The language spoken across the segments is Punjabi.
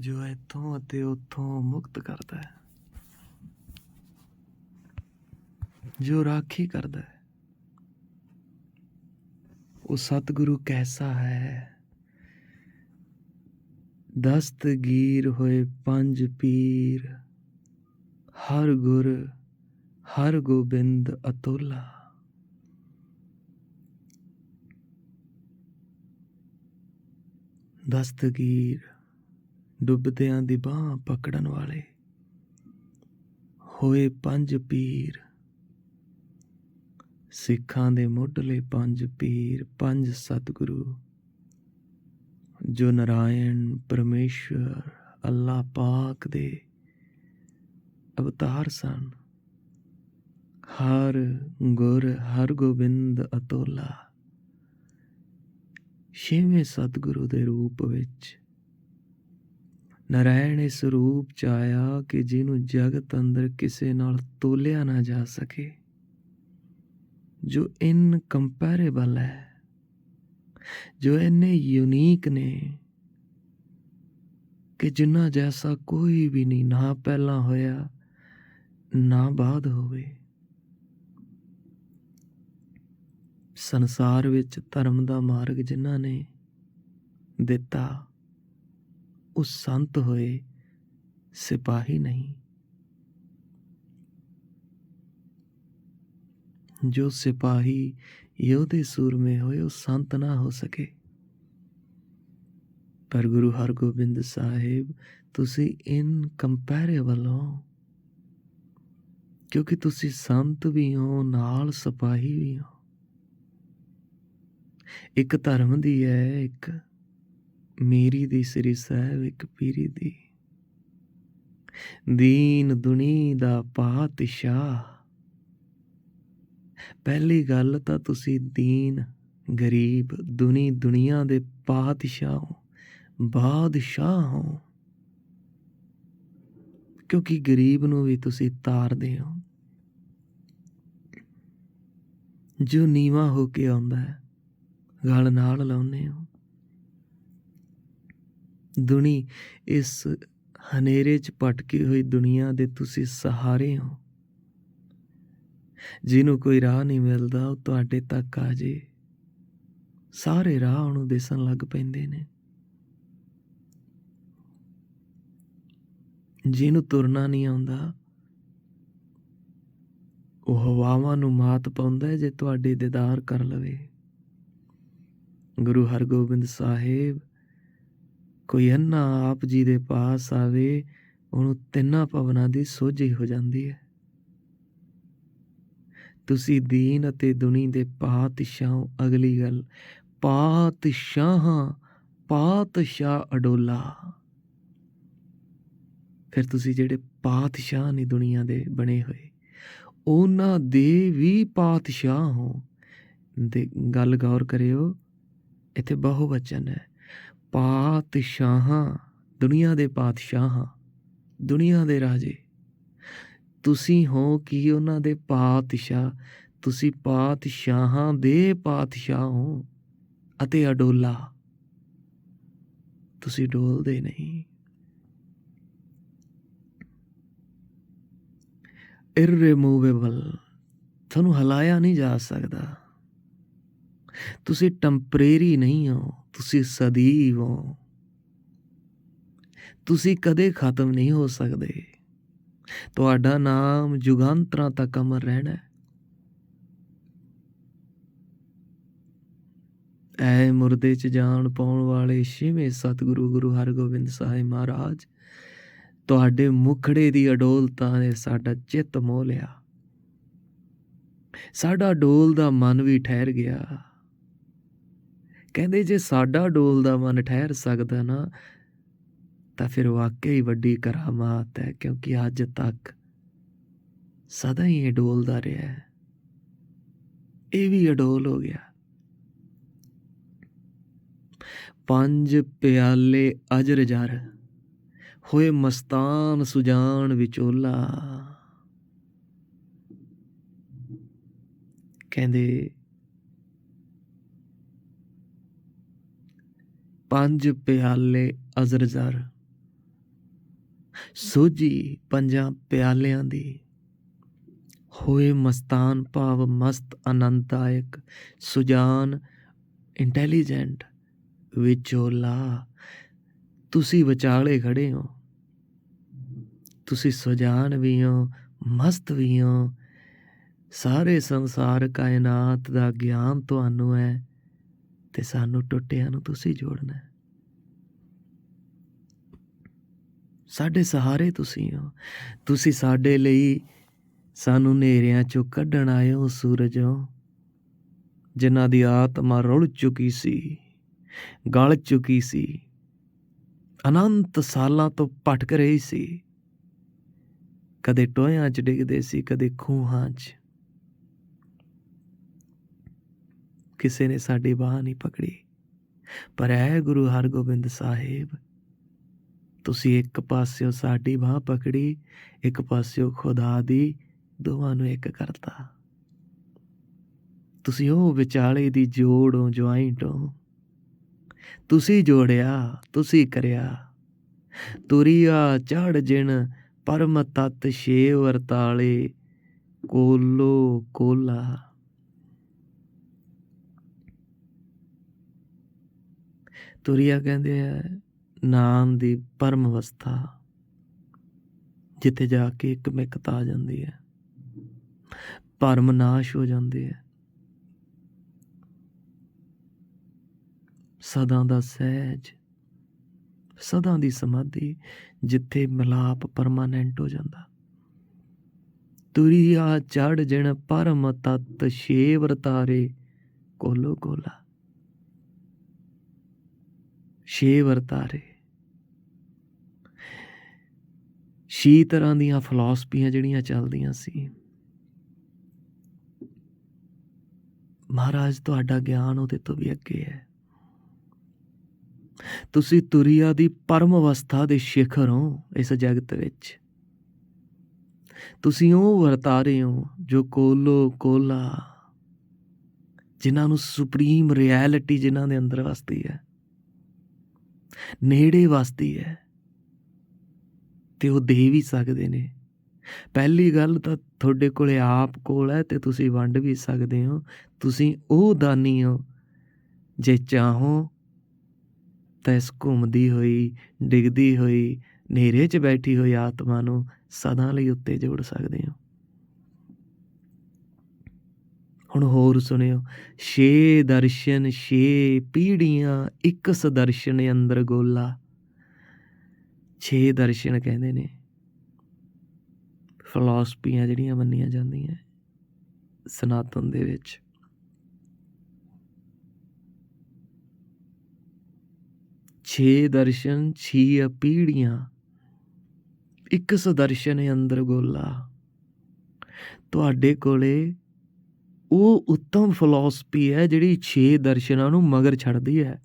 ਜੋ ਇੱਥੋਂ ਅਤੇ ਉੱਥੋਂ ਮੁਕਤ ਕਰਦਾ ਹੈ। ਜੋ ਰਾਖੀ ਕਰਦਾ ਹੈ, ਉਹ ਸਤਿਗੁਰੂ ਕੈਸਾ ਹੈ? ਦਸਤਗੀਰ ਹੋਏ ਪੰਜ ਪੀਰ, ਹਰ ਗੁਰ, ਹਰ ਗੋਬਿੰਦ ਅਤੁਲਾ। ਦਸਤਗੀਰ ਡੁੱਬਦਿਆਂ ਦੀ ਬਾਹ ਪਕੜਨ ਵਾਲੇ। ਹੋਏ ਪੰਜ ਪੀਰ। ਸਿੱਖਾਂ ਦੇ ਮੁੱਢਲੇ ਪੰਜ ਪੀਰ, ਪੰਜ ਸਤਿਗੁਰੂ। ਜੋ ਨਰਾਇਣ, ਪਰਮੇਸ਼ਵਰ ਅੱਲਾ ਪਾਕ ਦੇ ਅਵਤਾਰ ਸਨ। ਹਰ ਗੁਰ, ਹਰ ਗੋਬਿੰਦ ਅਤੋਲਾ। ਛੇਵੇਂ ਸਤਿਗੁਰੂ ਦੇ ਰੂਪ ਵਿੱਚ ਨਰਾਇਣ ਇਸ ਰੂਪ ਚ ਆਇਆ ਕਿ ਜਿਹਨੂੰ ਜਗਤ ਅੰਦਰ ਕਿਸੇ ਨਾਲ ਤੋਲਿਆ ਨਾ ਜਾ ਸਕੇ, ਜੋ ਇਨਕੰਪੈਰੇਬਲ ਹੈ, ਜੋ ਇੰਨੇ ਯੂਨੀਕ ਨੇ ਕਿ ਜਿੰਨਾ ਜੈਸਾ ਕੋਈ ਵੀ ਨਹੀਂ, ਨਾ ਪਹਿਲਾਂ ਹੋਇਆ, ਨਾ ਬਾਅਦ ਹੋਵੇ। ਸੰਸਾਰ ਵਿੱਚ ਧਰਮ ਦਾ ਮਾਰਗ ਜਿਨ੍ਹਾਂ ਨੇ ਦਿੱਤਾ ਉਹ ਸੰਤ ਹੋਏ, ਸਿਪਾਹੀ ਨਹੀਂ। ਜੋ ਸਿਪਾਹੀ ਯੋਧੇ ਸੂਰਮੇ ਹੋਏ, ਉਹ ਸੰਤ ਨਾ ਹੋ ਸਕੇ। ਪਰ ਗੁਰੂ ਹਰਗੋਬਿੰਦ ਸਾਹਿਬ, ਤੁਸੀਂ ਇਨਕੰਪੈਰੇਬਲ ਹੋ ਕਿਉਂਕਿ ਤੁਸੀਂ ਸੰਤ ਵੀ ਹੋ, ਨਾਲ ਸਿਪਾਹੀ ਵੀ ਹੋ। ਇੱਕ ਧਰਮ ਦੀ ਹੈ, ਇੱਕ ਮੇਰੀ ਦੀ ਸ੍ਰੀ ਸਾਹਿਬ ਇੱਕ ਪੀਰੀ ਦੀ। ਦੀਨ ਦੁਨੀ ਦਾ ਪਾਤਸ਼ਾਹ। ਪਹਿਲੀ ਗੱਲ ਤਾਂ ਤੁਸੀਂ ਦੀਨ, ਗਰੀਬ, ਦੁਨੀ ਦੁਨੀਆ ਦੇ ਪਾਤਸ਼ਾਹ ਹੋ, ਬਾਦਸ਼ਾਹ ਹੋ। ਕਿਉਂਕਿ ਗਰੀਬ ਨੂੰ ਵੀ ਤੁਸੀਂ ਤਾਰਦੇ ਹੋ। ਜੋ ਨੀਵਾ ਹੋ ਕੇ ਆਉਂਦਾ ਹੈ, ਗਲ ਨਾਲ ਲਾਉਨੇ ਹੋ। ਦੁਨੀ, ਇਸ ਹਨੇਰੇ 'ਚ ਭਟਕੀ ਹੋਈ ਦੁਨੀਆ ਦੇ ਤੁਸੀਂ ਸਹਾਰੇ ਹੋ। ਜਿਹਨੂੰ ਕੋਈ ਰਾਹ ਨਹੀਂ ਮਿਲਦਾ, ਉਹ ਤੁਹਾਡੇ ਤੱਕ ਆ ਜੇ। ਸਾਰੇ ਰਾਹ ਉਹਨੂੰ ਦਿਸਣ ਲੱਗ ਪੈਂਦੇ ਨੇ। ਜਿਹਨੂੰ ਤੁਰਨਾ ਨਹੀਂ ਆਉਂਦਾ, ਉਹ ਹਵਾਵਾਂ ਨੂੰ ਮਾਤ ਪਾਉਂਦਾ ਜੇ ਤੁਹਾਡੇ ਦੀਦਾਰ ਕਰ ਲਵੇ। ਗੁਰੂ ਹਰਗੋਬਿੰਦ ਸਾਹਿਬ ਕੋਈ ਅੰਨਾ ਆਪ ਜੀ ਦੇ ਪਾਸ ਆਵੇ, ਉਹਨੂੰ ਤਿੰਨਾਂ ਭਵਨਾਂ ਦੀ ਸੋਝੀ ਹੋ ਜਾਂਦੀ ਹੈ। ਤੁਸੀਂ ਦੀਨ ਅਤੇ ਦੁਨੀ ਦੇ ਪਾਤਸ਼ਾਹ ਅਗਲੀ ਗੱਲ, ਪਾਤਸ਼ਾਹਾਂ, ਪਾਤਸ਼ਾਹ ਅਡੋਲਾ। ਫਿਰ ਤੁਸੀਂ ਜਿਹੜੇ ਪਾਤਸ਼ਾਹ ਨੇ ਦੁਨੀਆ ਦੇ ਬਣੇ ਹੋਏ, ਉਹਨਾਂ ਦੇ ਵੀ ਪਾਤਸ਼ਾਹ ਹੋ। ਦੇ ਗੱਲ ਗੌਰ ਕਰਿਓ, ਇੱਥੇ ਬਹੁਵਚਨ ਹੈ। ਪਾਤਸ਼ਾਹਾਂ, ਦੁਨੀਆ ਦੇ ਪਾਤਸ਼ਾਹਾਂ, ਦੁਨੀਆ ਦੇ ਰਾਜੇ। ਤੁਸੀਂ ਹੋ ਕੀ ਉਹਨਾਂ ਦੇ ਪਾਤਸ਼ਾਹ? ਤੁਸੀਂ ਪਾਤਸ਼ਾਹਾਂ ਦੇ ਪਾਤਸ਼ਾਹ ਹੋ ਅਤੇ ਅਡੋਲਾ। ਤੁਸੀਂ ਡੋਲਦੇ ਨਹੀਂ। ਇਰਰਿਮੂਵੇਬਲ, ਤੁਹਾਨੂੰ ਹਲਾਇਆ ਨਹੀਂ ਜਾ ਸਕਦਾ। ਤੁਸੀਂ ਟੈਂਪਰੇਰੀ ਨਹੀਂ ਹੋ। ਤੁਸੀਂ ਸਦੀਵ ਹੋ। ਤੁਸੀਂ ਕਦੇ ਖਤਮ ਨਹੀਂ ਹੋ ਸਕਦੇ। ਤੁਹਾਡਾ ਨਾਮ ਯੁਗਾਂਤਰਾਂ ਤੱਕ ਅਮਰ ਰਹਿਣਾ ਹੈ। ਐ ਮੁਰਦੇ ਚ ਜਾਣ ਪਾਉਣ ਵਾਲੇ ਛੇਵੇਂ ਸਤਿਗੁਰੂ ਗੁਰੂ ਹਰਗੋਬਿੰਦ ਸਾਹਿਬ ਮਹਾਰਾਜ, ਤੁਹਾਡੇ ਮੁਖੜੇ ਦੀ ਅਡੋਲਤਾ ਨੇ ਸਾਡਾ ਚਿੱਤ ਮੋਹ ਲਿਆ। ਸਾਡਾ ਡੋਲ ਦਾ ਮਨ ਵੀ ਠਹਿਰ ਗਿਆ। ਕਹਿੰਦੇ ਜੇ ਸਾਡਾ ਡੋਲ ਦਾ ਮਨ ਠਹਿਰ ਸਕਦਾ ਨਾ, ਤਾਂ ਫਿਰ ਵਾਕਈ ਵੱਡੀ ਕਰਾਮਾਤ ਹੈ, ਕਿਉਂਕਿ ਅੱਜ ਤੱਕ ਸਦਾ ਹੀ ਇਹ ਡੋਲਦਾ ਰਿਹਾ ਹੈ। ਇਹ ਵੀ ਅਡੋਲ ਹੋ ਗਿਆ। ਪੰਜ ਪਿਆਲੇ ਅਜਰ ਜਰ, ਹੋਏ ਮਸਤਾਨ ਸੁਜਾਨ ਵਿਚੋਲਾ। ਕਹਿੰਦੇ ਪੰਜ ਪਿਆਲੇ ਅਜ਼ਰਜ਼ਰ। ਸੋਝੀ ਪੰਜਾਂ ਪਿਆਲਿਆਂ ਦੀ। ਹੋਏ ਮਸਤਾਨ ਭਾਵ ਮਸਤ ਆਨੰਦਦਾਇਕ, ਸੁਜਾਨ, ਇੰਟੈਲੀਜੈਂਟ, ਵਿਚੋਲਾ। ਤੁਸੀਂ ਵਿਚਾਲੇ ਖੜੇ ਹੋ। ਤੁਸੀਂ ਸੁਜਾਨ ਵੀ ਹੋ, ਮਸਤ ਵੀ ਹੋ। ਸਾਰੇ ਸੰਸਾਰ ਕਾਇਨਾਤ ਦਾ ਗਿਆਨ ਤੁਹਾਨੂੰ ਹੈ। ਤੇ ਸਾਨੂੰ ਟੁੱਟਿਆਂ ਨੂੰ ਤੁਸੀਂ ਜੋੜਨਾ ਹੈ। ਸਾਡੇ ਸਹਾਰੇ ਤੁਸੀਂ ਹੋ। ਤੁਸੀਂ ਸਾਡੇ ਲਈ ਸਾਨੂੰ ਨੇਰਿਆਂ ਚੋਂ ਕੱਢਣ ਆਏ ਹੋ, ਸੂਰਜੋਂ ਜਿਨ੍ਹਾਂ ਦੀ ਆਤਮਾ ਰੁੜ ਚੁੱਕੀ ਸੀ, ਗਲ ਚੁੱਕੀ ਸੀ, ਅਨੰਤ ਸਾਲਾਂ ਤੋਂ ਭਟਕ ਰਹੀ ਸੀ। ਕਦੇ ਟੋਇਆਂ 'ਚ ਡਿੱਗਦੇ ਸੀ, ਕਦੇ ਖੂਹਾਂ 'ਚ। ਕਿਸੇ ਨੇ ਸਾਡੀ ਬਾਹ ਨਹੀਂ ਪਕੜੀ। ਪਰ ਐ ਗੁਰੂ ਹਰਗੋਬਿੰਦ ਸਾਹਿਬ, ਤੁਸੀਂ ਇੱਕ ਪਾਸਿਓ ਸਾਡੀ ਬਾਹ ਪਕੜੀ, ਇੱਕ ਪਾਸਿਓ ਖੁਦਾ ਦੀ ਦੋਵਾਂ ਨੂੰ ਇੱਕ ਕਰਤਾ। ਤੁਸੀਂ ਉਹ ਵਿਚਾਲੇ ਦੀ ਜੋੜ ਹੋ ਜੁਆਇੰਟ ਹੋ ਤੁਸੀਂ ਜੋੜਿਆ, ਤੁਸੀਂ ਕਰਿਆ। ਤੁਰੀਆ ਚੜ ਜਿਣ ਪਰਮ ਤਤ ਛੇ ਵਰਤਾਲੇ, ਕੋਲੋ ਕੋਲਾ। ਤੁਰੀਆ ਕਹਿੰਦੇ ਆ, ਨਾਮ ਦੀ ਪਰਮ ਅਵਸਥਾ ਜਿੱਥੇ ਜਾ ਕੇ ਇੱਕ ਮਿਕਤਾ ਆ ਜਾਂਦੀ ਹੈ, ਭਰਮ ਨਾਸ਼ ਹੋ ਜਾਂਦੇ ਹੈ। ਸਦਾ ਦਾ ਸਹਿਜ, ਸਦਾ ਦੀ ਸਮਾਧੀ ਜਿੱਥੇ ਮਿਲਾਪ ਪਰਮਾਨੈਂਟ ਹੋ ਜਾਂਦਾ। ਤੁਰੀਆ ਚੜ ਜਣ ਪਰਮ ਤਤ ਛੇ ਤਾਰੇ ਕੋਲੋ ਕੋਲਾ ਛੇ ਵਰਤਾਰੇ ਛੇ ਤਰ੍ਹਾਂ ਦੀਆਂ ਫਿਲਾਸਫੀਆਂ ਜਿਹੜੀਆਂ ਚੱਲਦੀਆਂ ਸੀ। ਮਹਾਰਾਜ, ਤੁਹਾਡਾ ਗਿਆਨ ਉਹਦੇ ਤੋਂ ਵੀ ਅੱਗੇ ਹੈ। ਤੁਸੀਂ ਤੁਰਿਆ ਦੀ ਪਰਮ ਅਵਸਥਾ ਦੇ ਸਿਖਰ ਹੋ ਇਸ ਜਗਤ ਵਿੱਚ। ਤੁਸੀਂ ਉਹ ਵਰਤਾਰੇ ਹੋ ਜੋ ਕੋਲੋ ਕੋਲਾ, ਜਿਨ੍ਹਾਂ ਨੂੰ ਸੁਪਰੀਮ ਰਿਐਲਿਟੀ ਜਿਨ੍ਹਾਂ ਦੇ ਅੰਦਰ ਵਸਦੀ ਹੈ। ਨੇੜੇ ਵਸਦੀ ਹੈ ਤੇ ਉਹ ਦੇ ਵੀ ਸਕਦੇ ਨੇ। ਪਹਿਲੀ ਗੱਲ ਤਾਂ ਤੁਹਾਡੇ ਕੋਲੇ ਆਪ ਕੋਲ ਹੈ ਤੇ ਤੁਸੀਂ ਵੰਡ ਵੀ ਸਕਦੇ ਹੋ। ਤੁਸੀਂ ਉਹ ਦਾਨੀ ਹੋ, ਜੇ ਚਾਹੋ ਤਾਂ ਇਸ ਘੁੰਮਦੀ ਹੋਈ, ਡਿੱਗਦੀ ਹੋਈ ਨੇਰੇ 'ਚ ਬੈਠੀ ਹੋਈ ਆਤਮਾ ਨੂੰ ਸਦਾ ਲਈ ਉੱਤੇ ਜੋੜ ਸਕਦੇ ਹੋ। ਹੁਣ ਹੋਰ ਸੁਣਿਓ। ਛੇ ਦਰਸ਼ਨ, ਛੇ ਪੀੜੀਆਂ ਇੱਕ ਸਦਰਸ਼ਨ ਅੰਦਰ ਗੋਲਾ। ਛੇ ਦਰਸ਼ਨ ਕਹਿੰਦੇ ਨੇ। ਫਿਲਾਸਫੀਆਂ ਜਿਹੜੀਆਂ ਮੰਨੀਆਂ ਜਾਂਦੀਆਂ ਸਨਾਤਨ ਦੇ ਵਿੱਚ। ਛੇ ਦਰਸ਼ਨ, ਛੇ ਪੀੜੀਆਂ ਇੱਕ ਸਦਰਸ਼ਨ ਅੰਦਰ ਗੋਲਾ। ਤੁਹਾਡੇ ਕੋਲੇ ਉਹ ਉੱਤਮ ਫਿਲਾਸਫੀ ਹੈ ਜਿਹੜੀ ਛੇ ਦਰਸ਼ਨਾਂ ਨੂੰ ਮਗਰ ਛੱਡਦੀ ਹੈ।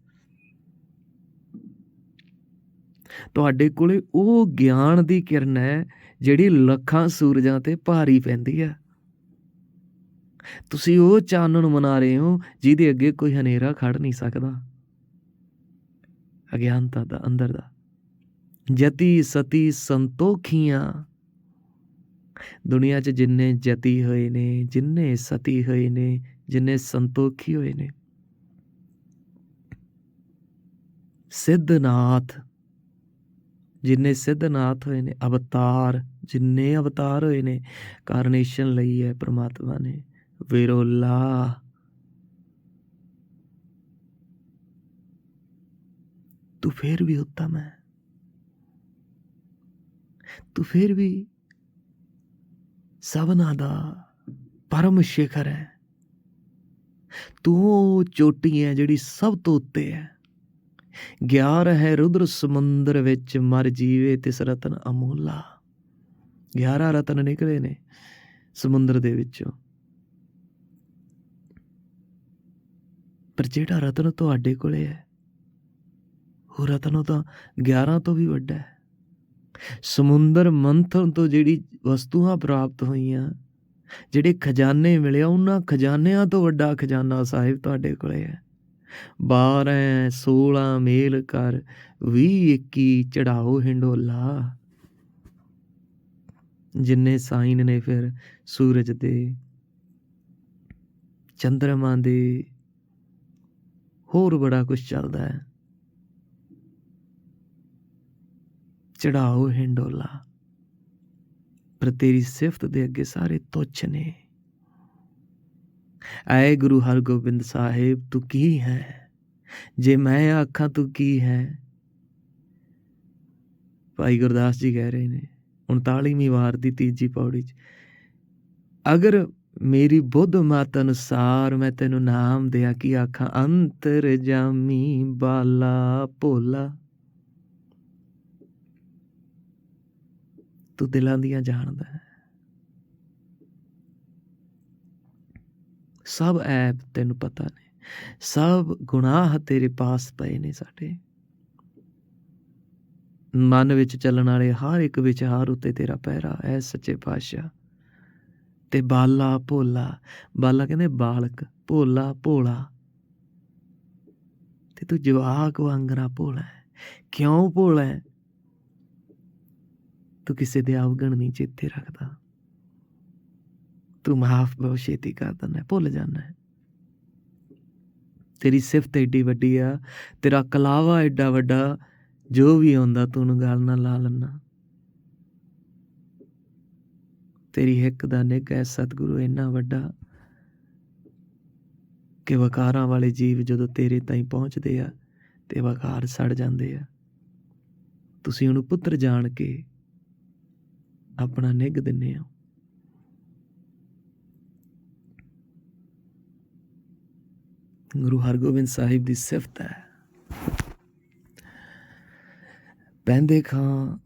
ਤੁਹਾਡੇ ਕੋਲੇ ਉਹ ਗਿਆਨ ਦੀ ਕਿਰਨ ਹੈ ਜਿਹੜੀ ਲੱਖਾਂ ਸੂਰਜਾਂ ਤੇ ਭਾਰੀ ਪੈਂਦੀ ਹੈ। ਤੁਸੀਂ ਉਹ ਚਾਨਣ ਮਨਾ ਰਹੇ ਹੋ ਜਿਹਦੇ ਅੱਗੇ ਕੋਈ ਹਨੇਰਾ ਖੜ ਨਹੀਂ ਸਕਦਾ। ਅਗਿਆਨਤਾ ਦਾ, ਅੰਦਰ ਦਾ। ਜਤੀ ਸਤੀ ਸੰਤੋਖੀਆਂ। ਦੁਨੀਆ 'ਚ ਜਿੰਨੇ ਜਤੀ ਹੋਏ ਨੇ, ਜਿੰਨੇ ਸਤੀ ਹੋਏ ਨੇ, ਜਿੰਨੇ ਸੰਤੋਖੀ ਹੋਏ ਨੇ। ਸਿੱਧਨਾਥ, ਜਿੰਨੇ ਸਿੱਧਨਾਥ ਹੋਏ ਨੇ, ਅਵਤਾਰ, ਜਿੰਨੇ ਅਵਤਾਰ ਹੋਏ ਨੇ, ਕਾਰਨੇਸ਼ਨ ਲਈ ਹੈ ਪ੍ਰਮਾਤਮਾ ਨੇ। ਵਿਰੋਲਾ, ਤੂੰ ਫੇਰ ਵੀ ਉੱਤਮ ਹੈ। ਤੂੰ ਫੇਰ ਵੀ ਸਭਨਾ ਦਾ ਪਰਮ ਸ਼ਿਖਰ ਹੈ। ਤੂੰ ਚੋਟੀ ਹੈ ਜਿਹੜੀ ਸਭ ਤੋਂ ਉੱਤੇ ਹੈ। ਗਿਆਰ ਹੈ ਰੁਦਰ ਸਮੁੰਦਰ ਵਿੱਚ, ਮਰ ਜੀਵੇ ਤਿਸ ਰਤਨ ਅਮੋਲਾ। 11 ਰਤਨ ਨਿਕਲੇ ਨੇ ਸਮੁੰਦਰ ਦੇ ਵਿੱਚੋਂ। ਪਰ ਜਿਹੜਾ ਰਤਨ ਤੁਹਾਡੇ ਕੋਲੇ ਹੈ, ਉਹ ਰਤਨ ਤਾਂ 11 ਤੋਂ ਵੀ ਵੱਡਾ ਹੈ। ਸਮੁੰਦਰ ਮੰਥਨ ਤੋਂ ਜਿਹੜੀ ਵਸਤੂਆਂ ਪ੍ਰਾਪਤ ਹੋਈਆਂ, ਜਿਹੜੇ ਖਜ਼ਾਨੇ ਮਿਲੇ, ਉਹਨਾਂ ਖਜ਼ਾਨਿਆਂ ਤੋਂ ਵੱਡਾ ਖਜ਼ਾਨਾ ਸਾਹਿਬ ਤੁਹਾਡੇ ਕੋਲੇ ਹੈ। 12 16 ਮੇਲ ਕਰ 20 21 ਚੜਾਓ ਹਿੰਡੋਲਾ। ਜਿੰਨੇ ਸਾਈਨ ਨੇ ਫਿਰ ਸੂਰਜ ਦੇ, ਚੰਦਰਮਾ ਦੇ, ਹੋਰ ਬੜਾ ਕੁਝ ਚੱਲਦਾ ਹੈ। ਚੜਾਓ ਹਿੰਡੋਲਾ ਪਰ ਤੇਰੀ ਸਿਫਤ ਦੇ ਅੱਗੇ ਸਾਰੇ ਤੁੱਛ ਨੇ। ਆਏ ਗੁਰੂ ਹਰਗੋਬਿੰਦ ਸਾਹਿਬ, ਤੂੰ ਕੀ ਹੈ? ਜੇ ਮੈਂ ਆਖਾਂ ਤੂੰ ਕੀ ਹੈ? ਭਾਈ ਗੁਰਦਾਸ ਜੀ ਕਹਿ ਰਹੇ ਨੇ 39ਵੀਂ ਵਾਰ ਦੀ ਤੀਜੀ ਪੌੜੀ 'ਚ, ਅਗਰ ਮੇਰੀ ਬੁੱਧ ਮਤ ਅਨੁਸਾਰ ਮੈਂ ਤੈਨੂੰ ਨਾਮ ਦਿਆ, ਕੀ ਆਖਾਂ? ਅੰਤਰ ਜਾਮੀ ਬਾਲਾ ਭੋਲਾ। ਤੂੰ ਦਿਲਾਂ ਦੀਆਂ ਜਾਣਦਾ ਹੈ। ਸਭ ਐਬ ਤੈਨੂੰ ਪਤਾ ਨੇ। ਸਭ ਗੁਨਾਹ ਤੇਰੇ ਪਾਸ ਪਏ ਨੇ ਸਾਡੇ। ਮਨ ਵਿੱਚ ਚੱਲਣ ਵਾਲੇ ਹਰ ਇੱਕ ਵਿਚਾਰ ਉੱਤੇ ਤੇਰਾ ਪਹਿਰਾ ਐ ਸੱਚੇ ਪਾਤਸ਼ਾਹ। ਤੇ ਬਾਲਾ ਭੋਲਾ, ਬਾਲਾ ਕਹਿੰਦੇ ਬਾਲਕ, ਭੋਲਾ ਭੋਲਾ। ਤੇ ਤੂੰ ਜਵਾਕ ਵਾਂਗਰਾ ਭੋਲਾ ਕਿਉਂ ਭੋਲਾ ਤੂੰ ਕਿਸੇ ਦੇ ਅਵਗਣ ਨਹੀਂ ਚੇਤੇ ਰੱਖਦਾ। ਤੂੰ ਮਾਫ ਬਹੁਤ ਛੇਤੀ ਕਰ ਦਿੰਦਾ, ਭੁੱਲ ਜਾਂਦਾ ਤੇਰੀ ਸਿਫਤ ਏਡੀ ਵੱਡੀ ਆ, ਤੇਰਾ ਕਲਾਵਾ ਏਡਾ ਵੱਡਾ, ਜੋ ਵੀ ਆਉਂਦਾ ਤੂੰ ਉਹਨੂੰ ਗੱਲ ਨਾਲ ਲਾ ਲੈਣਾ ਤੇਰੀ ਹਿੱਕ ਦਾ ਨਿੱਘ ਹੈ ਸਤਿਗੁਰੂ ਇੰਨਾ ਵੱਡਾ ਕਿ ਵਕਾਰਾਂ ਵਾਲੇ ਜੀਵ ਜਦੋਂ ਤੇਰੇ ਤਾਈਂ ਪਹੁੰਚਦੇ ਆ, ਤੇ ਵਕਾਰ ਸੜ ਜਾਂਦੇ ਆ। ਤੁਸੀਂ ਉਹਨੂੰ ਪੁੱਤਰ ਜਾਣ ਕੇ ਆਪਣਾ ਨਿੱਘ ਦਿੰਨੇ ਹੋ ਗੁਰੂ ਹਰਗੋਬਿੰਦ ਸਾਹਿਬ ਦੀ ਸਿਫਤ ਹੈ। ਪੈਂਦੇ ਖਾਂ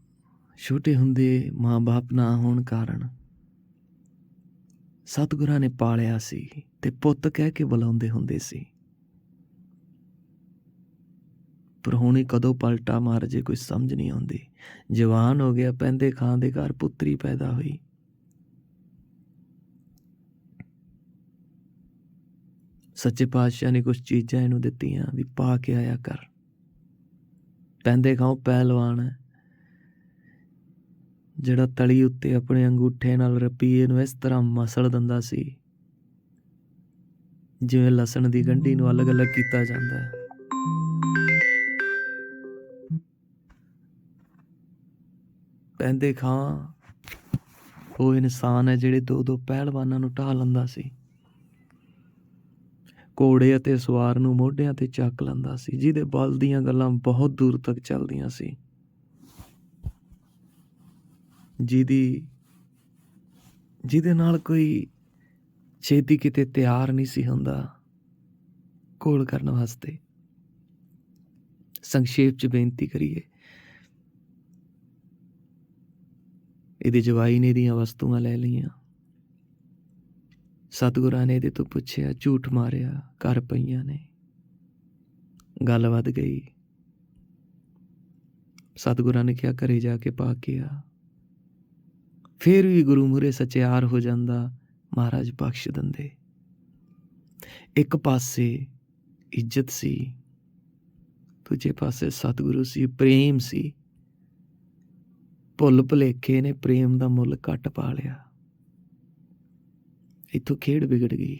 ਛੋਟੇ ਹੁੰਦੇ ਮਾਂ-ਬਾਪ ਨਾ ਹੋਣ ਕਾਰਨ ਸਤਿਗੁਰਾਂ ਨੇ ਪਾਲਿਆ ਸੀ ਤੇ ਪੁੱਤ ਕਹਿ ਕੇ ਬੁਲਾਉਂਦੇ ਹੁੰਦੇ ਸੀ। ਪਰ ਹੁਣੇ ਕਦੋਂ ਪਲਟਾ ਮਾਰ ਜੇ ਕੋਈ ਸਮਝ ਨਹੀਂ ਆਉਂਦੀ। ਜਵਾਨ ਹੋ ਗਿਆ, ਪੈਂਦੇ ਖਾਂ ਦੇ ਘਰ ਪੁੱਤਰੀ ਪੈਦਾ ਹੋਈ। ਸੱਚੇ ਪਾਤਸ਼ਾਹ ਨੇ ਕੁਝ ਚੀਜ਼ਾਂ ਇਹਨੂੰ ਦਿੱਤੀਆਂ ਵੀ ਪਾ ਕੇ ਆਇਆ ਕਰ। ਪੈਂਦੇ ਖਾਂ ਪਹਿਲਵਾਨ ਹੈ, ਜਿਹੜਾ ਤਲੀ ਉੱਤੇ ਆਪਣੇ ਅੰਗੂਠੇ ਨਾਲ ਰਪੀਏ ਨੂੰ ਇਸ ਤਰ੍ਹਾਂ ਮਸਲ ਦਿੰਦਾ ਸੀ, ਜਿਵੇਂ ਲਸਣ ਦੀ ਗੰਢੀ ਨੂੰ ਅਲੱਗ-ਅਲੱਗ ਕੀਤਾ ਜਾਂਦਾ ਹੈ। ਪੈਂਦੇ ਖਾਂ। ਉਹ ਇਨਸਾਨ ਹੈ ਜਿਹੜੇ ਦੋ ਦੋ ਪਹਿਲਵਾਨਾਂ ਨੂੰ ਢਾਹ ਲੈਂਦਾ ਸੀ। ਘੋੜੇ ਅਤੇ ਸਵਾਰ ਨੂੰ ਮੋਢਿਆਂ ਤੇ ਚੱਕ ਲੈਂਦਾ ਸੀ, ਜਿਹਦੇ ਬਲ ਦੀਆਂ ਗੱਲਾਂ ਬਹੁਤ ਦੂਰ ਤੱਕ ਚੱਲਦੀਆਂ ਸੀ। ਜਿਹਦੀ, ਜਿਹਦੇ ਨਾਲ ਕੋਈ ਛੇਤੀ ਕਿਤੇ ਤਿਆਰ ਨਹੀਂ ਸੀ ਹੁੰਦਾ ਕੋਲ ਕਰਨ ਵਾਸਤੇ। ਸੰਖੇਪ ਚ ਬੇਨਤੀ ਕਰੀਏ ਇਹਦੀ ਜਵਾਈ ਨੇ ਦੀਆਂ ਵਸਤੂਆਂ ਲੈ ਲਈਆਂ। ਸਤਿਗੁਰਾਂ ਨੇ ਇਹਦੇ ਤੋਂ ਪੁੱਛਿਆ, ਝੂਠ ਮਾਰਿਆ, ਘਰ ਪਈਆਂ ਨੇ। ਗੱਲ ਵੱਧ ਗਈ। ਸਤਿਗੁਰਾਂ ਨੇ ਕਿਹਾ, ਘਰੇ ਜਾ ਕੇ ਪਾ ਕੇ ਆ। ਫਿਰ ਵੀ ਗੁਰੂ ਮੂਰੇ ਸਚਿਆਰ ਹੋ ਜਾਂਦਾ, ਮਹਾਰਾਜ ਬਖਸ਼ ਦਿੰਦੇ। ਇੱਕ ਪਾਸੇ ਇੱਜ਼ਤ ਸੀ, ਦੂਜੇ ਪਾਸੇ ਸਤਿਗੁਰੂ ਸੀ, ਪ੍ਰੇਮ ਸੀ। ਭੁੱਲ ਭੁਲੇਖੇ ਨੇ ਪ੍ਰੇਮ ਦਾ ਮੁੱਲ ਘੱਟ ਪਾ ਲਿਆ। ਇੱਥੋਂ ਖੇਡ ਵਿਗੜ ਗਈ।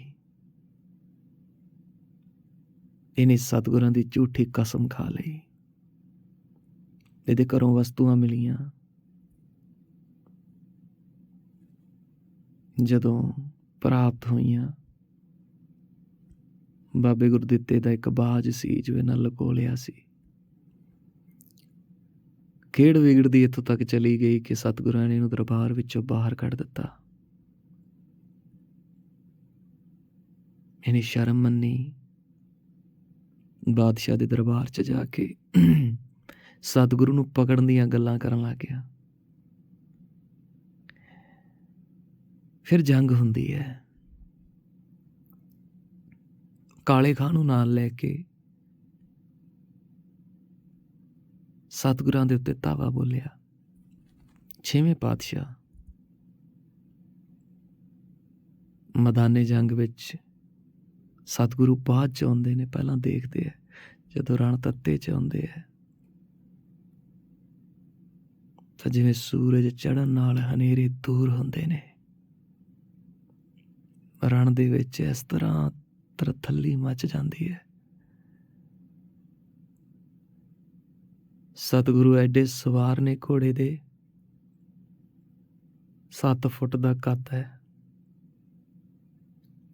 ਇਹਨੇ ਸਤਿਗੁਰਾਂ ਦੀ ਝੂਠੀ ਕਸਮ ਖਾ ਲਈ। ਇਹਦੇ ਘਰੋਂ ਵਸਤੂਆਂ ਮਿਲੀਆਂ। ਜਦੋਂ ਪ੍ਰਾਪਤ ਹੋਈਆਂ, ਬਾਬੇ ਗੁਰਦਿੱਤੇ ਦਾ ਇੱਕ ਬਾਜ ਸੀ ਜੋ ਇਹਨਾਂ ਲਕੋ ਲਿਆ ਸੀ। ਖੇਡ ਵਿਗੜਦੀ ਇੱਥੋਂ ਤੱਕ ਚਲੀ ਗਈ ਕਿ ਸਤਿਗੁਰਾਂ ਨੇ ਇਹਨੂੰ ਦਰਬਾਰ ਵਿੱਚੋਂ ਬਾਹਰ ਕੱਢ ਦਿੱਤਾ? ਇਹਨੇ ਸ਼ਰਮ ਮੰਨੀ। ਬਾਦਸ਼ਾਹ ਦੇ ਦਰਬਾਰ 'ਚ ਜਾ ਕੇ ਸਤਿਗੁਰੂ ਨੂੰ ਪਕੜਨ ਦੀਆਂ ਗੱਲਾਂ ਕਰਨ ਲੱਗ ਗਿਆ। ਫਿਰ ਜੰਗ ਹੁੰਦੀ ਹੈ। ਕਾਲੇ ਖਾਨ ਨੂੰ ਨਾਲ ਲੈ ਕੇ ਸਤਿਗੁਰਾਂ ਦੇ ਉੱਤੇ ਤਾਵਾ ਬੋਲਿਆ, ਛੇਵੇਂ ਪਾਤਸ਼ਾਹ, ਮਦਾਨੇ ਜੰਗ ਵਿੱਚ ਸਤਿਗੁਰੂ ਬਾਅਦ ਚ ਆਉਂਦੇ ਨੇ, ਪਹਿਲਾਂ ਦੇਖਦੇ ਆ, ਜਦੋਂ ਰਣ ਤੱਤੇ ਚ ਆਉਂਦੇ ਆ। ਤਾਂ ਜਿਵੇਂ ਸੂਰਜ ਚੜ੍ਹਨ ਨਾਲ ਹਨੇਰੇ ਦੂਰ ਹੁੰਦੇ ਨੇ, ਰਣ ਦੇ ਵਿੱਚ ਇਸ ਤਰ੍ਹਾਂ ਤਰਥੱਲੀ ਮਚ ਜਾਂਦੀ ਹੈ। ਸਤਿਗੁਰੂ ਐਡੇ ਸਵਾਰ ਨੇ ਘੋੜੇ ਦੇ। 7 ਫੁੱਟ ਦਾ ਕੱਦ ਹੈ।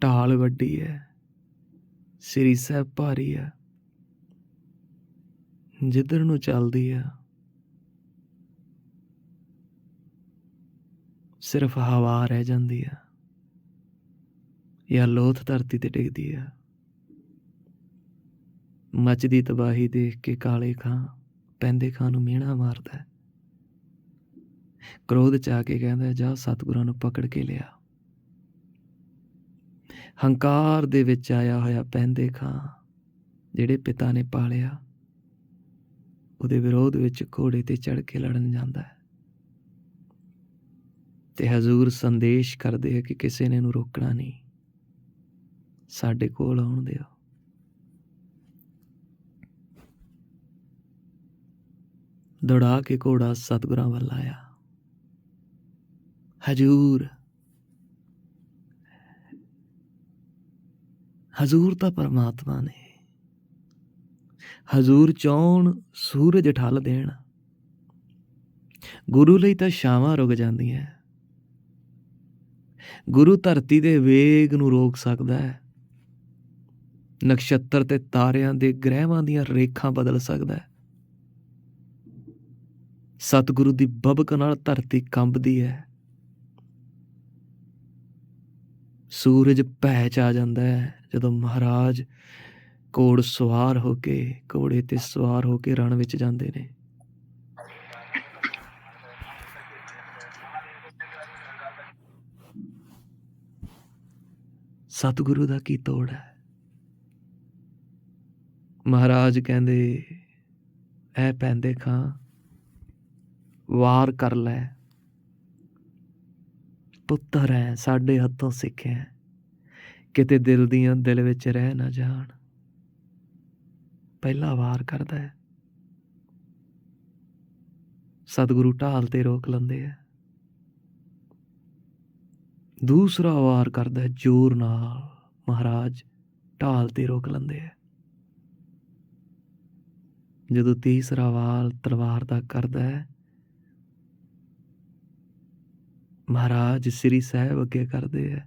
ਢਾਲ ਵੱਡੀ ਹੈ। ਸ੍ਰੀ ਸਾਹਿਬ ਭਾਰੀ ਹੈ। ਜਿੱਧਰ ਨੂੰ ਚੱਲਦੀ ਆ ਸਿਰਫ ਹਵਾ ਰਹਿ ਜਾਂਦੀ ਹੈ। ਜਾਂ ਲੋਥ ਧਰਤੀ ਤੇ ਡਿੱਗਦੀ ਹੈ। ਮੱਚਦੀ ਤਬਾਹੀ ਦੇਖ ਕੇ ਕਾਲੇ ਖਾਂ। ਪੈਂਦੇ ਖਾਂ ਨੂੰ ਮਿਹਣਾ ਮਾਰਦਾ ਹੈ। ਕ੍ਰੋਧ ਚ ਆ ਕੇ ਕਹਿੰਦਾ, ਜਾ ਸਤਿਗੁਰਾਂ ਨੂੰ ਪਕੜ ਕੇ ਲਿਆ। ਹੰਕਾਰ ਦੇ ਵਿੱਚ ਆਇਆ ਹੋਇਆ ਪੈਂਦੇ ਖਾਂ ਜਿਹੜੇ ਪਿਤਾ ਨੇ ਪਾਲਿਆ, ਉਹਦੇ ਵਿਰੋਧ ਵਿੱਚ ਘੋੜੇ ਤੇ ਚੜ ਕੇ ਲੜਨ ਜਾਂਦਾ ਹੈ। ਤੇ ਹਜ਼ੂਰ ਸੰਦੇਸ਼ ਕਰਦੇ ਆ ਕਿ ਕਿਸੇ ਨੇ ਨੂੰ ਰੋਕਣਾ ਨਹੀਂ। ਸਾਡੇ ਕੋਲ ਆਉਣ ਦਿਓ। ਦੌੜਾ ਕੇ ਘੋੜਾ ਸਤਿਗੁਰਾਂ ਵੱਲ ਆਇਆ। ਹਜੂਰ। ਹਜ਼ੂਰ ਤਾਂ ਪਰਮਾਤਮਾ ਨੇ। ਹਜ਼ੂਰ ਚਾਉਣ ਸੂਰਜ ਠੱਲ ਦੇਣ। ਗੁਰੂ ਲਈ ਤਾਂ ਛਾਵਾਂ ਰੁਕ ਜਾਂਦੀਆਂ। ਗੁਰੂ ਧਰਤੀ ਦੇ ਵੇਗ ਨੂੰ ਰੋਕ ਸਕਦਾ ਹੈ। ਨਕਸ਼ਤਰ ਤੇ ਤਾਰਿਆਂ ਦੇ ਗ੍ਰਹਿਵਾਂ ਦੀਆਂ ਰੇਖਾਂ ਬਦਲ ਸਕਦਾ ਹੈ। ਸਤਿਗੁਰੂ ਦੀ ਬਬਕ ਨਾਲ ਧਰਤੀ ਕੰਬਦੀ ਹੈ। ਸੂਰਜ ਭੈ ਚ ਆ ਜਾਂਦਾ ਹੈ। ਜਦੋਂ ਮਹਾਰਾਜ ਘੋੜ ਸਵਾਰ ਹੋ ਕੇ, ਘੋੜੇ ਤੇ ਸਵਾਰ ਹੋ ਕੇ ਰਣ ਵਿੱਚ ਜਾਂਦੇ ਨੇ। ਸਤਿਗੁਰੂ ਦਾ ਕੀ ਤੋੜ ਹੈ? ਮਹਾਰਾਜ ਕਹਿੰਦੇ, ਐ ਪੈਂਦੇ ਖਾਂ ਵਾਰ ਕਰ ਲੈ। ਪੁੱਤਰ ਹੈ ਸਾਡੇ ਹੱਥੋਂ ਸਿੱਖਿਆ ਕਿਤੇ ਦਿਲ ਦੀਆਂ ਦਿਲ ਵਿੱਚ ਰਹਿ ਨਾ ਜਾਣ। ਪਹਿਲਾ ਵਾਰ ਕਰਦਾ ਹੈ ਸਤਿਗੁਰੂ ਢਾਲ ਤੇ ਰੋਕ ਲੈਂਦੇ ਆ ਦੂਸਰਾ ਵਾਰ ਕਰਦਾ ਜ਼ੋਰ ਨਾਲ ਮਹਾਰਾਜ ਢਾਲ ਤੇ ਰੋਕ ਲੈਂਦੇ ਆ ਜਦੋਂ ਤੀਸਰਾ ਵਾਰ ਤਲਵਾਰ ਦਾ ਕਰਦਾ ਹੈ ਮਹਾਰਾਜ ਸ੍ਰੀ ਸਾਹਿਬ ਅੱਗੇ ਕਰਦੇ ਆ।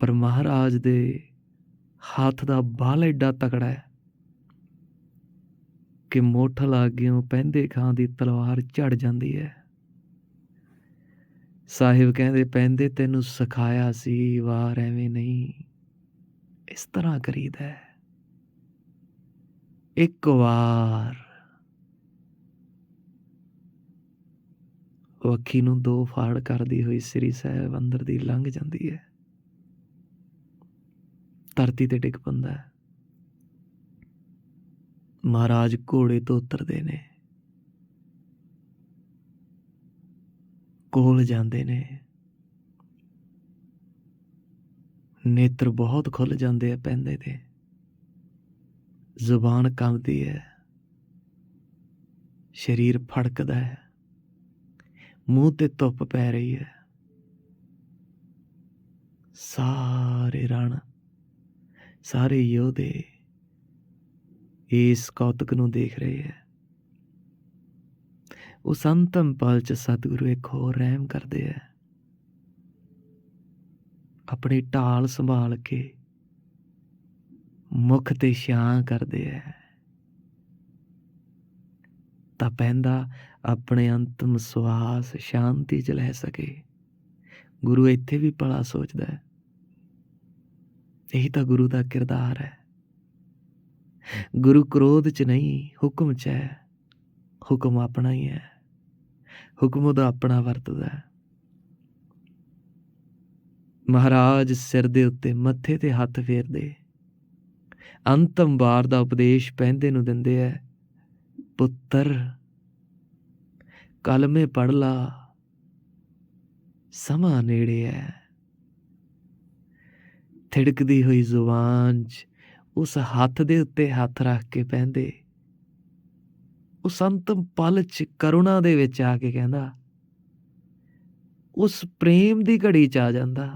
ਪਰ ਮਹਾਰਾਜ ਦੇ ਹੱਥ ਦਾ ਬਲ ਐਡਾ ਤਕੜਾ ਹੈ ਕਿ ਮੋਠ ਲਾਗਿਓ ਪੈਂਦੇ ਖਾਂ ਦੀ ਤਲਵਾਰ ਝੜ ਜਾਂਦੀ ਹੈ। ਸਾਹਿਬ ਕਹਿੰਦੇ, ਪੈਂਦੇ ਤੈਨੂੰ ਸਿਖਾਇਆ ਸੀ, ਵਾਰ ਐਵੇਂ ਨਹੀਂ। ਇਸ ਤਰ੍ਹਾਂ ਕਰੀਦਾ ਇੱਕ ਵਾਰ ਉਹ ਅੱਖੀ ਨੂੰ ਦੋ ਫਾੜ ਕਰਦੀ ਹੋਈ ਸ੍ਰੀ ਸਾਹਿਬ ਅੰਦਰ ਦੀ ਲੰਘ ਜਾਂਦੀ ਹੈ। ਧਰਤੀ ਤੇ ਡਿੱਗ ਪੈਂਦਾ ਹੈ। ਮਹਾਰਾਜ ਘੋੜੇ ਤੋਂ ਉਤਰਦੇ ਨੇ। ਕੋਲ ਜਾਂਦੇ ਨੇ। ਨੇਤਰ ਬਹੁਤ ਖੁੱਲ ਜਾਂਦੇ ਆ ਪੈਂਦੇ ਤੇ। ਜ਼ੁਬਾਨ ਕੰਬਦੀ ਹੈ। ਸਰੀਰ ਫੜਕਦਾ ਹੈ। ਮੂੰਹ ਤੇ ਧੁੱਪ ਪੈ ਰਹੀ ਹੈ। ਸਾਰੇ ਰਣ, ਸਾਰੇ ਯੋਧੇ ਇਸ ਕੌਤਕ ਨੂੰ ਦੇਖ ਰਹੇ ਹੈ। ਉਸ ਅੰਤਮ ਪਲ ਚ ਸਤਿਗੁਰੂ ਇੱਕ ਹੋਰ ਰਹਿਮ ਕਰਦੇ ਹੈ। ਆਪਣੀ ਢਾਲ ਸੰਭਾਲ ਕੇ ਮੁਖ ਤੇ ਛਾਂ ਕਰਦੇ ਹੈ। ਤਾਂ ਪੈਂਦਾ ਆਪਣੇ ਅੰਤਮ ਸੁਆਸ ਸ਼ਾਂਤੀ ਚ ਲੈ ਸਕੇ। ਗੁਰੂ ਇੱਥੇ ਵੀ ਭਲਾ ਸੋਚਦਾ ਹੈ। ਇਹੀ ਤਾਂ ਗੁਰੂ ਦਾ ਕਿਰਦਾਰ ਹੈ। ਗੁਰੂ ਕ੍ਰੋਧ ਚ ਨਹੀਂ, ਹੁਕਮ ਚ ਹੈ। ਹੁਕਮ ਆਪਣਾ ਹੀ ਹੈ। ਹੁਕਮ ਉਹਦਾ ਆਪਣਾ ਵਰਤਦਾ ਹੈ। ਮਹਾਰਾਜ ਸਿਰ ਦੇ ਉੱਤੇ ਮੱਥੇ ਤੇ ਹੱਥ ਫੇਰਦੇ। ਅੰਤਮ ਵਾਰ ਦਾ ਉਪਦੇਸ਼ ਪੈਂਦੇ ਨੂੰ ਦਿੰਦੇ ਐ ਪੁੱਤਰ ਕਲਮੇ ਪੜ ਲਾ ਸਮਾਂ ਨੇੜੇ ਹੈ ਥਿੜਕਦੀ ਹੋਈ ਜ਼ੁਬਾਨ 'ਚ ਉਸ ਹੱਥ ਦੇ ਉੱਤੇ ਹੱਥ ਰੱਖ ਕੇ ਪਹਿੰਦੇ ਉਹ ਸੰਤ ਪਲ ਚ ਕਰੁਣਾ ਦੇ ਵਿੱਚ ਆ ਕੇ ਕਹਿੰਦਾ ਉਸ ਪ੍ਰੇਮ ਦੀ ਘੜੀ ਚ ਆ ਜਾਂਦਾ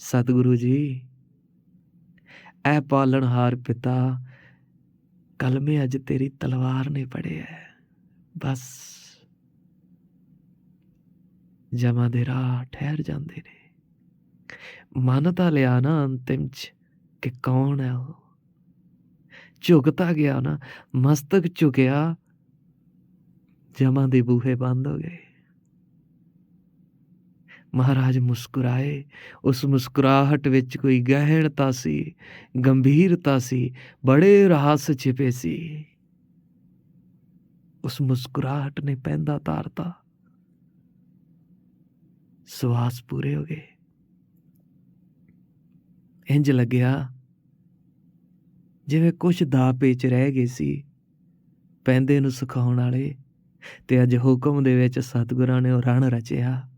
ਸਤਿਗੁਰੂ ਜੀ ਐ ਪਾਲਣਹਾਰ ਪਿਤਾ ਕਲਮੇ ਅੱਜ ਤੇਰੀ ਤਲਵਾਰ ਨੇ ਪੜਿਆ ਬਸ ਜਮਾ ਦੇ ਰਾਹ ਠਹਿਰ ਜਾਂਦੇ ਨੇ। ਮਨ ਤਾਂ ਲਿਆ ਨਾ ਅੰਤਿਮ ਚ ਕਿ ਕੌਣ ਹੈ ਉਹ? ਝੁਕਤਾ ਗਿਆ ਨਾ, ਮਸਤਕ ਝੁਕਿਆ, ਜਮਾਂ ਦੇ ਬੂਹੇ ਬੰਦ ਹੋ ਗਏ। ਮਹਾਰਾਜ ਮੁਸਕਰਾਏ, ਉਸ ਮੁਸਕਰਾਹਟ ਵਿੱਚ ਕੋਈ ਗਹਿਣਤਾ ਸੀ, ਗੰਭੀਰਤਾ ਸੀ, ਬੜੇ ਰਹੱਸ ਛਿਪੇ ਸੀ। ਉਸ ਮੁਸਕਰਾਹਟ ਨੇ ਪੈਂਦਾ ਤਾਰਤਾ। ਸਵਾਸ ਪੂਰੇ ਹੋ ਗਏ। ਇੰਜ ਲੱਗਿਆ ਜਿਵੇਂ ਕੁਛ ਦਾ ਪੇਚ ਰਹਿ ਗਏ ਸੀ ਪੈਂਦੇ ਨੂੰ ਸਿਖਾਉਣ ਵਾਲੇ ਤੇ ਅੱਜ ਹੁਕਮ ਦੇ ਵਿੱਚ ਸਤਿਗੁਰਾਂ ਨੇ ਉਹ ਰਣ ਰਚਿਆ।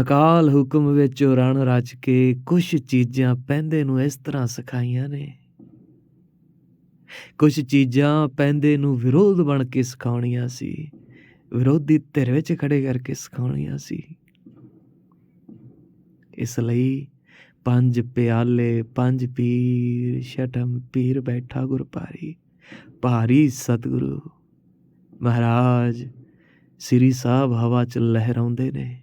ਅਕਾਲ ਹੁਕਮ ਵਿੱਚ ਉਹ ਰਣ ਰਚ ਕੇ ਕੁਛ ਚੀਜ਼ਾਂ ਪੈਂਦੇ ਨੂੰ ਇਸ ਤਰ੍ਹਾਂ ਸਿਖਾਈਆਂ ਨੇ। ਕੁਛ ਚੀਜ਼ਾਂ ਪੈਂਦੇ ਨੂੰ ਵਿਰੋਧ ਬਣ ਕੇ ਸਿਖਾਉਣੀਆਂ ਸੀ। ਵਿਰੋਧੀ ਧਿਰ ਵਿੱਚ ਖੜੇ ਕਰਕੇ ਸਿਖਾਉਣੀਆਂ ਸੀ। ਇਸ ਲਈ ਪੰਜ ਪਿਆਲੇ, ਪੰਜ ਪੀਰ, ਛਟਮ ਪੀਰ ਬੈਠਾ ਗੁਰਪਾਰੀ। ਭਾਰੀ ਭਾਰੀ ਸਤਿਗੁਰੂ, ਮਹਾਰਾਜ, ਸ੍ਰੀ ਸਾਹਿਬ ਹਵਾ ਚ ਲਹਿਰਾਉਂਦੇ ਨੇ।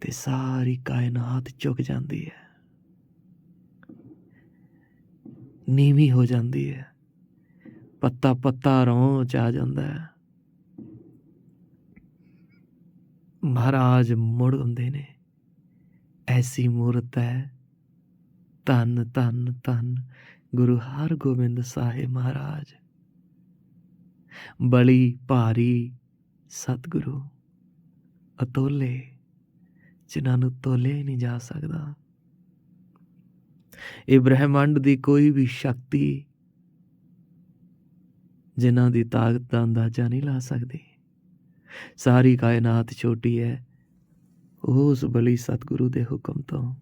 ਤੇ ਸਾਰੀ ਕਾਇਨਾਤ ਝੁਕ ਜਾਂਦੀ ਹੈ। ਨੀਵੀਂ ਹੋ ਜਾਂਦੀ ਹੈ। ਪੱਤਾ ਪੱਤਾ ਰੋਂ ਚ ਆ ਜਾਂਦਾ ਹੈ। ਮਹਾਰਾਜ ਮੁੜ ਹੁੰਦੇ ਨੇ। ਐਸੀ ਮੂਰਤ ਹੈ। ਧੰਨ ਧੰਨ ਧੰਨ ਗੁਰੂ ਹਰਗੋਬਿੰਦ ਸਾਹਿਬ ਮਹਾਰਾਜ। ਬਲੀ, ਭਾਰੀ ਸਤਿਗੁਰੂ। ਅਤੋਲੇ। ਜਿਨ੍ਹਾਂ ਨੂੰ ਤੋਲਿਆ ਹੀ ਨਹੀਂ ਜਾ ਸਕਦਾ। ਇਹ ਬ੍ਰਹਿਮੰਡ ਦੀ ਕੋਈ ਵੀ ਸ਼ਕਤੀ ਜਿਨ੍ਹਾਂ ਦੀ ਤਾਕਤ ਦਾ ਅੰਦਾਜ਼ਾ ਨਹੀਂ ਲਾ ਸਕਦੀ। ਸਾਰੀ ਕਾਇਨਾਤ ਛੋਟੀ ਹੈ। ਉਸ ਬਲੀ ਸਤਿਗੁਰੂ ਦੇ ਹੁਕਮ ਤੋਂ